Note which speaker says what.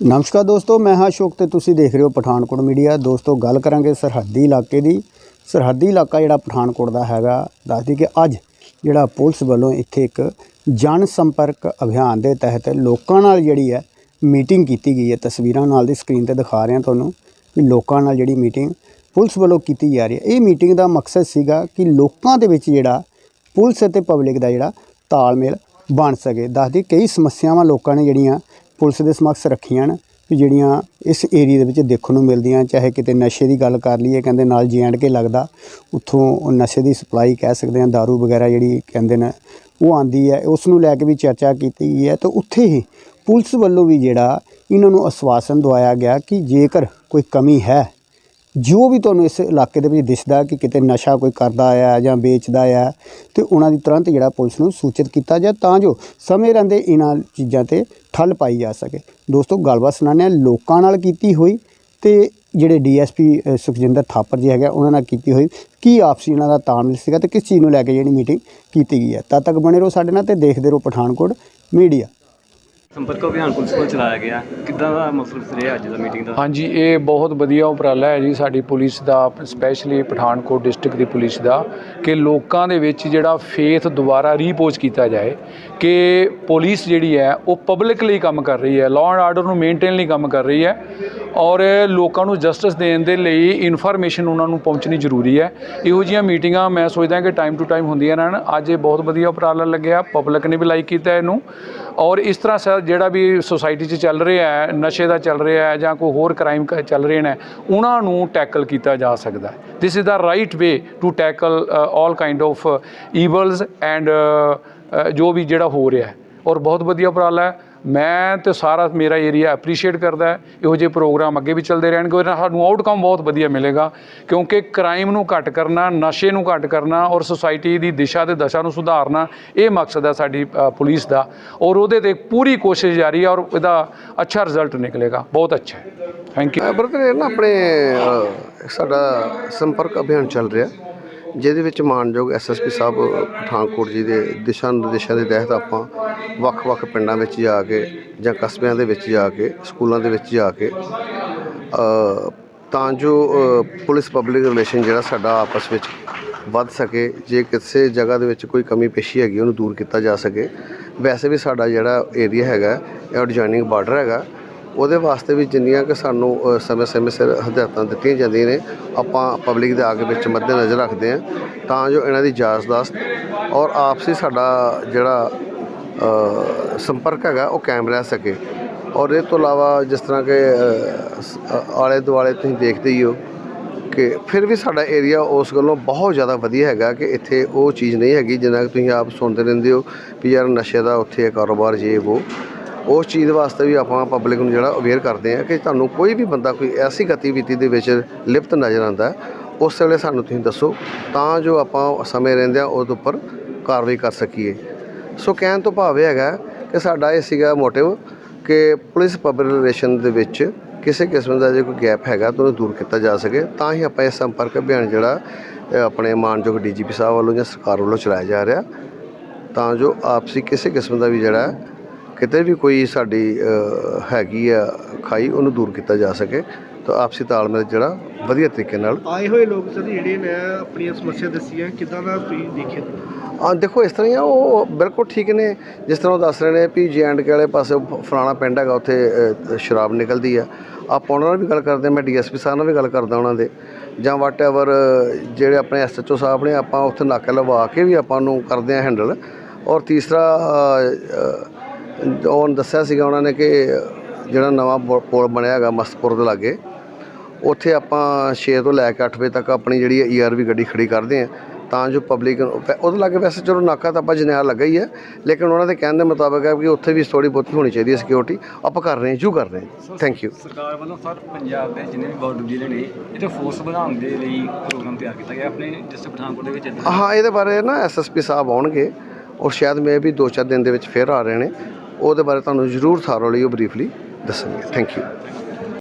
Speaker 1: ਨਮਸਕਾਰ ਦੋਸਤੋ ਮੈਂ ਹਾਂ ਅਸ਼ੋਕ ਤੇ ਤੁਸੀਂ ਦੇਖ ਰਹੇ ਹੋ ਪਠਾਨਕੋਟ ਮੀਡੀਆ ਦੋਸਤੋ ਗੱਲ ਕਰਾਂਗੇ ਸਰਹੱਦੀ ਇਲਾਕੇ ਦੀ ਸਰਹੱਦੀ ਇਲਾਕਾ ਜਿਹੜਾ ਪਠਾਨਕੋਟ ਦਾ ਹੈਗਾ ਦੱਸਦੀ ਕਿ ਅੱਜ ਜਿਹੜਾ ਪੁਲਿਸ ਵੱਲੋਂ ਇੱਥੇ ਇੱਕ ਜਨ ਸੰਪਰਕ ਅਭਿਆਨ ਦੇ ਤਹਿਤ ਲੋਕਾਂ ਨਾਲ ਜਿਹੜੀ ਹੈ ਮੀਟਿੰਗ ਕੀਤੀ ਗਈ ਹੈ ਤਸਵੀਰਾਂ ਨਾਲ ਦੀ ਸਕਰੀਨ ਤੇ ਦਿਖਾ ਰਿਹਾ ਤੁਹਾਨੂੰ ਕਿ ਲੋਕਾਂ ਨਾਲ ਜਿਹੜੀ ਮੀਟਿੰਗ ਪੁਲਿਸ ਵੱਲੋਂ ਕੀਤੀ ਜਾ ਰਹੀ ਹੈ ਇਹ ਮੀਟਿੰਗ ਦਾ ਮਕਸਦ ਸੀਗਾ ਕਿ ਲੋਕਾਂ ਦੇ ਵਿੱਚ ਜਿਹੜਾ ਪੁਲਿਸ ਅਤੇ ਪਬਲਿਕ ਦਾ ਜਿਹੜਾ ਤਾਲਮੇਲ ਬਣ ਸਕੇ। ਦੱਸਦੀ ਕਈ ਸਮੱਸਿਆਵਾਂ ਲੋਕਾਂ ਨੇ ਜਿਹੜੀਆਂ ਪੁਲਿਸ ਦੇ ਸਮਕਸ਼ ਰੱਖੀਆਂ ਨੇ ਵੀ ਜਿਹੜੀਆਂ ਇਸ ਏਰੀਆ ਦੇ ਵਿੱਚ ਦੇਖਣ ਨੂੰ ਮਿਲਦੀਆਂ, ਚਾਹੇ ਕਿਤੇ ਨਸ਼ੇ ਦੀ ਗੱਲ ਕਰ ਲਈਏ, ਕਹਿੰਦੇ ਨਾਲ ਜੀ ਐਂਡ ਕੇ ਲੱਗਦਾ, ਉੱਥੋਂ ਨਸ਼ੇ ਦੀ ਸਪਲਾਈ ਕਹਿ ਸਕਦੇ ਹਾਂ, दारू ਵਗੈਰਾ ਜਿਹੜੀ ਕਹਿੰਦੇ ਨੇ, ਉਹ ਆਂਦੀ ਹੈ। ਉਸ ਨੂੰ ਲੈ ਕੇ ਵੀ ਚਰਚਾ ਕੀਤੀ ਗਈ ਹੈ। ਤਾਂ ਉੱਥੇ ਹੀ ਪੁਲਿਸ ਵੱਲੋਂ ਵੀ ਜਿਹੜਾ ਇਹਨਾਂ ਨੂੰ ਆਸ਼ਵਾਸਨ ਦਵਾਇਆ ਗਿਆ ਕਿ ਜੇਕਰ ਕੋਈ ਕਮੀ ਹੈ ਜੋ ਵੀ ਤੁਹਾਨੂੰ ਇਸ ਇਲਾਕੇ ਦੇ ਵਿੱਚ ਦਿਸਦਾ ਕਿ ਕਿਤੇ ਨਸ਼ਾ ਕੋਈ ਕਰਦਾ ਆ ਜਾਂ ਵੇਚਦਾ ਆ, ਤੇ ਉਹਨਾਂ ਦੀ ਤੁਰੰਤ ਜਿਹੜਾ ਪੁਲਿਸ ਨੂੰ ਸੂਚਿਤ ਕੀਤਾ ਜਾ ਤਾਂ ਜੋ ਸਮੇਂ ਰਹਿੰਦੇ ਇਹਨਾਂ ਚੀਜ਼ਾਂ ਤੇ ਠੱਲ ਪਾਈ ਜਾ ਸਕੇ। ਦੋਸਤੋ, ਗੱਲਬਾਤ ਸੁਣਾਉਂਦੇ ਹਾਂ। ਲੋਕਾਂ ਨਾਲ ਕੀਤੀ ਹੋਈ ਤੇ ਜਿਹੜੇ ਡੀਐਸਪੀ ਸੁਖਜਿੰਦਰ ਥਾਪਰ ਜੀ ਹੈਗਾ ਉਹਨਾਂ ਨਾਲ ਕੀਤੀ ਹੋਈ ਕੀ ਆਪਸੀ ਇਹਨਾਂ ਦਾ ਤਾਲਮੇਲ ਸੀਗਾ ਤੇ ਕਿਸ ਚੀਜ਼ ਨੂੰ ਲੈ ਕੇ ਜਿਹੜੀ ਮੀਟਿੰਗ ਕੀਤੀ ਗਈ ਹੈ। ਤਦ ਤੱਕ ਬਣੇ ਰਹੋ ਸਾਡੇ ਨਾਲ ਤੇ ਦੇਖਦੇ ਰਹੋ ਪਠਾਨਕੋਟ ਮੀਡੀਆ।
Speaker 2: ਸੰਪਰਕ ਅਭਿਆਨ ਪੁਲਿਸ ਵੱਲੋਂ ਚਲਾਇਆ ਗਿਆ। ਕਿੱਦਾਂ ਦਾ ਮਸਲਾ ਰਿਹਾ ਅੱਜ ਦਾ ਮੀਟਿੰਗ ਦਾ?
Speaker 3: ਹਾਂਜੀ, ਇਹ ਬਹੁਤ ਵਧੀਆ ਉਪਰਾਲਾ ਹੈ ਜੀ ਸਾਡੀ ਪੁਲਿਸ ਦਾ ਸਪੈਸ਼ਲੀ ਪਠਾਨਕੋਟ ਡਿਸਟ੍ਰਿਕਟ ਦੀ ਪੁਲਿਸ ਦਾ, ਕਿ ਲੋਕਾਂ ਦੇ ਵਿੱਚ ਜਿਹੜਾ ਫੇਥ ਦੁਬਾਰਾ ਰੀਪੋਜ਼ ਕੀਤਾ ਜਾਏ ਕਿ ਪੁਲਿਸ ਜਿਹੜੀ ਹੈ, ਉਹ ਪਬਲਿਕ ਲਈ ਕੰਮ ਕਰ ਰਹੀ ਹੈ ਲਾਅ ਐਂਡ ਆਰਡਰ ਨੂੰ ਮੇਨਟੇਨ ਲਈ ਕੰਮ ਕਰ ਰਹੀ ਹੈ। ਔਰ ਲੋਕਾਂ ਨੂੰ ਜਸਟਿਸ ਦੇਣ ਦੇ ਲਈ ਇਨਫੋਰਮੇਸ਼ਨ ਉਹਨਾਂ ਨੂੰ ਪਹੁੰਚਣੀ ਜ਼ਰੂਰੀ ਹੈ। ਇਹੋ ਜਿਹੀਆਂ ਮੀਟਿੰਗਾਂ ਮੈਂ ਸੋਚਦਾ ਕਿ ਟਾਈਮ ਟੂ ਟਾਈਮ ਹੁੰਦੀਆਂ ਰਹਿਣ। ਅੱਜ ਇਹ ਬਹੁਤ ਵਧੀਆ ਉਪਰਾਲਾ ਲੱਗਿਆ। ਪਬਲਿਕ ਨੇ ਵੀ ਲਾਈਕ ਕੀਤਾ ਇਹਨੂੰ। ਔਰ ਇਸ ਤਰ੍ਹਾਂ ਸਰ ਜਿਹੜਾ ਵੀ ਸੁਸਾਇਟੀ 'ਚ ਚੱਲ ਰਿਹਾ ਹੈ, ਨਸ਼ੇ ਦਾ ਚੱਲ ਰਿਹਾ ਹੈ ਜਾਂ ਕੋਈ ਹੋਰ ਕ੍ਰਾਈਮ ਚੱਲ ਰਹੇ ਨੇ, ਉਹਨਾਂ ਨੂੰ ਟੈਕਲ ਕੀਤਾ ਜਾ ਸਕਦਾ ਹੈ। This is the right way to tackle all kind of evils and ਜੋ ਵੀ ਜਿਹੜਾ ਹੋ ਰਿਹਾ ਹੈ। ਔਰ ਬਹੁਤ ਵਧੀਆ ਉਪਰਾਲਾ ਹੈ। ਮੈਂ ਤੇ ਸਾਰਾ ਮੇਰਾ ਏਰੀਆ ਐਪਰੀਸ਼ੀਏਟ ਕਰਦਾ ਹੈ। ਇਹੋ ਜਿਹੇ ਪ੍ਰੋਗਰਾਮ ਅੱਗੇ ਵੀ ਚੱਲਦੇ ਰਹਿਣਗੇ ਔਰ ਸਾਨੂੰ ਆਊਟਕਮ ਬਹੁਤ ਵਧੀਆ ਮਿਲੇਗਾ। ਕਿਉਂਕਿ ਕ੍ਰਾਈਮ ਨੂੰ ਘੱਟ ਕਰਨਾ, ਨਸ਼ੇ ਨੂੰ ਘੱਟ ਕਰਨਾ ਔਰ ਸੁਸਾਇਟੀ ਦੀ ਦਿਸ਼ਾ ਤੇ ਦਸ਼ਾ ਨੂੰ ਸੁਧਾਰਨਾ, ਇਹ ਮਕਸਦ ਹੈ ਸਾਡੀ ਪੁਲਿਸ ਦਾ। ਔਰ ਉਹਦੇ ਤੇ ਪੂਰੀ ਕੋਸ਼ਿਸ਼ ਜਾਰੀ ਹੈ ਔਰ ਇਹਦਾ ਅੱਛਾ ਰਿਜ਼ਲਟ ਨਿਕਲੇਗਾ। ਬਹੁਤ ਅੱਛਾ ਹੈ। ਥੈਂਕ ਯੂ
Speaker 4: ਬਰਦਰ ਨਾ ਆਪਣੇ ਸਾਡਾ ਸੰਪਰਕ ਅਭਿਆਨ ਚੱਲ ਰਿਹਾ। ਜਿਹਦੇ ਵਿੱਚ ਮਾਨਯੋਗ ਐਸਐਸਪੀ ਸਾਹਿਬ ਪਠਾਨਕੋਟ ਜੀ ਦੇ ਦਿਸ਼ਾ ਨਿਰਦੇਸ਼ਾਂ ਦੇ ਤਹਿਤ ਆਪਾਂ ਵੱਖ-ਵੱਖ ਪਿੰਡਾਂ ਵਿੱਚ ਜਾ ਕੇ ਜਾਂ ਕਸਬਿਆਂ ਦੇ ਵਿੱਚ ਜਾ ਕੇ, ਸਕੂਲਾਂ ਦੇ ਵਿੱਚ ਜਾ ਕੇ ਤਾਂ ਜੋ ਪੁਲਿਸ ਪਬਲਿਕ ਰਿਲੇਸ਼ਨ ਜਿਹੜਾ ਸਾਡਾ ਆਪਸ ਵਿੱਚ ਵੱਧ ਸਕੇ, ਜੇ ਕਿਸੇ ਜਗ੍ਹਾ ਦੇ ਵਿੱਚ ਕੋਈ ਕਮੀ ਪੇਸ਼ੀ ਹੈਗੀ ਉਹਨੂੰ ਦੂਰ ਕੀਤਾ ਜਾ ਸਕੇ। ਵੈਸੇ ਵੀ ਸਾਡਾ ਜਿਹੜਾ ਏਰੀਆ ਹੈਗਾ, ਇਹ ਐਡਜੋਇਨਿੰਗ ਬਾਰਡਰ ਹੈਗਾ ਉਹਦੇ ਵਾਸਤੇ ਵੀ ਜਿੰਨੀਆਂ ਕਿ ਸਾਨੂੰ ਸਮੇਂ-ਸਮੇਂ ਸਿਰ ਹਦਾਇਤਾਂ ਦਿੱਤੀਆਂ ਜਾਂਦੀਆਂ ਨੇ, ਆਪਾਂ ਪਬਲਿਕ ਦੇ ਆਗੇ ਵਿੱਚ ਮੱਦੇ ਨਜ਼ਰ ਰੱਖਦੇ ਹਾਂ, ਤਾਂ ਜੋ ਇਹਨਾਂ ਦੀ ਜਾਂਚਦਾਸਤ ਔਰ ਆਪਸੀ ਸਾਡਾ ਜਿਹੜਾ ਸੰਪਰਕ ਹੈਗਾ, ਉਹ ਕਾਇਮ ਰਹਿ ਸਕੇ। ਔਰ ਇਹ ਤੋਂ ਇਲਾਵਾ ਜਿਸ ਤਰ੍ਹਾਂ ਕਿ ਆਲੇ ਦੁਆਲੇ ਤੁਸੀਂ ਦੇਖਦੇ ਹੀ ਹੋ ਕਿ ਫਿਰ ਵੀ ਸਾਡਾ ਏਰੀਆ ਉਸ ਗੱਲੋਂ ਬਹੁਤ ਜ਼ਿਆਦਾ ਵਧੀਆ ਹੈਗਾ ਕਿ ਇੱਥੇ ਉਹ ਚੀਜ਼ ਨਹੀਂ ਹੈਗੀ, ਜਿੰਨਾ ਕਿ ਤੁਸੀਂ ਆਪ ਸੁਣਦੇ ਰਹਿੰਦੇ ਹੋ ਵੀ ਯਾਰ ਨਸ਼ੇ ਦਾ ਉੱਥੇ ਕਾਰੋਬਾਰ ਜੇ ਉਹ ਉਸ ਚੀਜ਼ ਵਾਸਤੇ ਵੀ ਆਪਾਂ ਪਬਲਿਕ ਨੂੰ ਜਿਹੜਾ ਅਵੇਅਰ ਕਰਦੇ ਆ ਕਿ ਤੁਹਾਨੂੰ ਕੋਈ ਵੀ ਬੰਦਾ ਕੋਈ ਐਸੀ ਗਤੀਵਿਧੀ ਦੇ ਵਿੱਚ ਲਿਪਤ ਨਜ਼ਰ ਆਉਂਦਾ ਉਸ ਵੇਲੇ ਸਾਨੂੰ ਤੁਸੀਂ ਦੱਸੋ, ਤਾਂ ਜੋ ਆਪਾਂ ਸਮੇਂ ਰਹਿੰਦਿਆਂ ਉਹਦੇ ਉੱਪਰ ਕਾਰਵਾਈ ਕਰ ਸਕੀਏ। ਸੋ ਕਹਿਣ ਤੋਂ ਭਾਵ ਇਹ ਹੈਗਾ ਕਿ ਸਾਡਾ ਇਹ ਸੀਗਾ ਮੋਟਿਵ ਕਿ ਪੁਲਿਸ ਪਬਲਿਕ ਰਿਲੇਸ਼ਨ ਦੇ ਵਿੱਚ ਕਿਸੇ ਕਿਸਮ ਦਾ ਜੇ ਕੋਈ ਗੈਪ ਹੈਗਾ ਤਾਂ ਉਹਨੂੰ ਦੂਰ ਕੀਤਾ ਜਾ ਸਕੇ। ਤਾਂ ਹੀ ਆਪਾਂ ਇਹ ਸੰਪਰਕ ਅਭਿਆਨ ਜਿਹੜਾ ਇਹ ਆਪਣੇ ਮਾਨਯੋਗ ਡੀਜੀਪੀ ਸਾਹਿਬ ਵੱਲੋਂ ਜਾਂ ਸਰਕਾਰ ਵੱਲੋਂ ਚਲਾਇਆ ਜਾ ਰਿਹਾ। ਤਾਂ ਜੋ ਆਪਸੀ ਕਿਸੇ ਕਿਸਮ ਦਾ ਵੀ ਜਿਹੜਾ ਕਿਤੇ ਵੀ ਕੋਈ ਸਾਡੀ ਹੈਗੀ ਆ ਖਾਈ ਉਹਨੂੰ ਦੂਰ ਕੀਤਾ ਜਾ ਸਕੇ ਤਾਂ ਆਪਸੀ ਤਾਲਮੇਲ ਜਿਹੜਾ ਵਧੀਆ ਤਰੀਕੇ ਨਾਲ
Speaker 5: ਆਏ ਹੋਏ ਲੋਕ ਸਰ ਜਿਹੜੇ ਨੇ ਆਪਣੀਆਂ ਸਮੱਸਿਆ ਦੱਸੀਆਂ ਕਿਦਾਂ ਦਾ ਤੁਸੀਂ ਦੇਖਿਆ?
Speaker 4: ਆ ਦੇਖੋ ਇਸ ਤਰ੍ਹਾਂ ਹੀ ਆ ਉਹ ਬਿਲਕੁਲ ਠੀਕ ਨੇ। ਜਿਸ ਤਰ੍ਹਾਂ ਉਹ ਦੱਸ ਰਹੇ ਨੇ ਵੀ ਜੇ ਐਂਡ ਕੇ ਵਾਲੇ ਪਾਸੇ ਫਲਾਣਾ ਪਿੰਡ ਹੈਗਾ ਉੱਥੇ ਸ਼ਰਾਬ ਨਿਕਲਦੀ ਆ। ਆਪਾਂ ਉਹਨਾਂ ਨਾਲ ਵੀ ਗੱਲ ਕਰਦੇ ਮੈਂ ਡੀਐਸਪੀ ਸਾਹਿਬ ਨਾਲ ਵੀ ਗੱਲ ਕਰਦਾ ਉਹਨਾਂ ਦੇ। ਜਾਂ ਵਾਟਐਵਰ ਜਿਹੜੇ ਆਪਣੇ ਐਸਐਚਓ ਸਾਹਿਬ ਨੇ ਆਪਾਂ ਉੱਥੇ ਨਾਕਾ ਲਵਾ ਕੇ ਵੀ ਆਪਾਂ ਨੂੰ ਕਰਦੇ ਆ ਹੈਂਡਲ ਔਰ ਤੀਸਰਾ ਅ, ਅ, ਉਹ ਦੱਸਿਆ ਸੀਗਾ ਉਹਨਾਂ ਨੇ ਕਿ ਜਿਹੜਾ ਨਵਾਂ ਪੁਲ ਬਣਿਆ ਹੈਗਾ ਮਸਤਪੁਰ ਦੇ ਲਾਗੇ ਉੱਥੇ ਆਪਾਂ 6 ਤੋਂ ਲੈ ਕੇ 8 ਵਜੇ ਤੱਕ ਆਪਣੀ ਜਿਹੜੀ ਈਆਰਵੀ ਗੱਡੀ ਖੜੀ ਕਰਦੇ ਆ ਤਾਂ ਜੋ ਪਬਲਿਕ ਉਹਦੇ ਲਾਗੇ ਵੈਸੇ ਚਲੋ ਨਾਕਾ ਤਾਂ ਆਪਾਂ ਜਨਿਆਲ ਲੱਗਾ ਹੀ ਹੈ ਲੇਕਿਨ ਉਹਨਾਂ ਦੇ ਕਹਿਣ ਦੇ ਮੁਤਾਬਕ ਹੈ ਕਿ ਉੱਥੇ ਵੀ ਥੋੜੀ ਬਹੁਤੀ ਹੋਣੀ ਚਾਹੀਦੀ ਹੈ ਸਿਕਿਉਰਿਟੀ ਆਪਾਂ ਕਰ ਰਹੇ ਹਾਂ ਜੂ ਕਰ ਰਹੇ ਹਾਂ। ਥੈਂਕ ਯੂ
Speaker 2: ਸਰਕਾਰ ਵੱਲੋਂ ਸਰ ਪੰਜਾਬ ਦੇ ਜਿੰਨੇ ਵੀ ਬਾਰਡਰ ਜ਼ਿਲ੍ਹੇ ਨੇ ਇਹਦੇ ਫੋਰਸ ਵਧਾਉਣ ਦੇ ਲਈ ਪ੍ਰੋਗਰਾਮ ਤਿਆਰ ਕੀਤਾ ਗਿਆ ਆਪਣੇ ਜਿਸ ਪਠਾਨਕੋਟ ਦੇ ਵਿੱਚ
Speaker 4: ਹਾਂ ਇਹਦੇ ਬਾਰੇ ਨਾ ਐਸਐਸਪੀ ਸਾਹਿਬ ਆਉਣਗੇ ਔਰ ਸ਼ਾਇਦ ਮੈਂ ਵੀ 2-4 ਦਿਨ ਦੇ ਵਿੱਚ ਫੇਰ ਆ ਰਹੇ ਨੇ ਉਹਦੇ ਬਾਰੇ ਤੁਹਾਨੂੰ ਜ਼ਰੂਰ ਥਾਰੋਲੀ ਉਹ ਬਰੀਫਲੀ ਦੱਸਣਗੇ। Thank you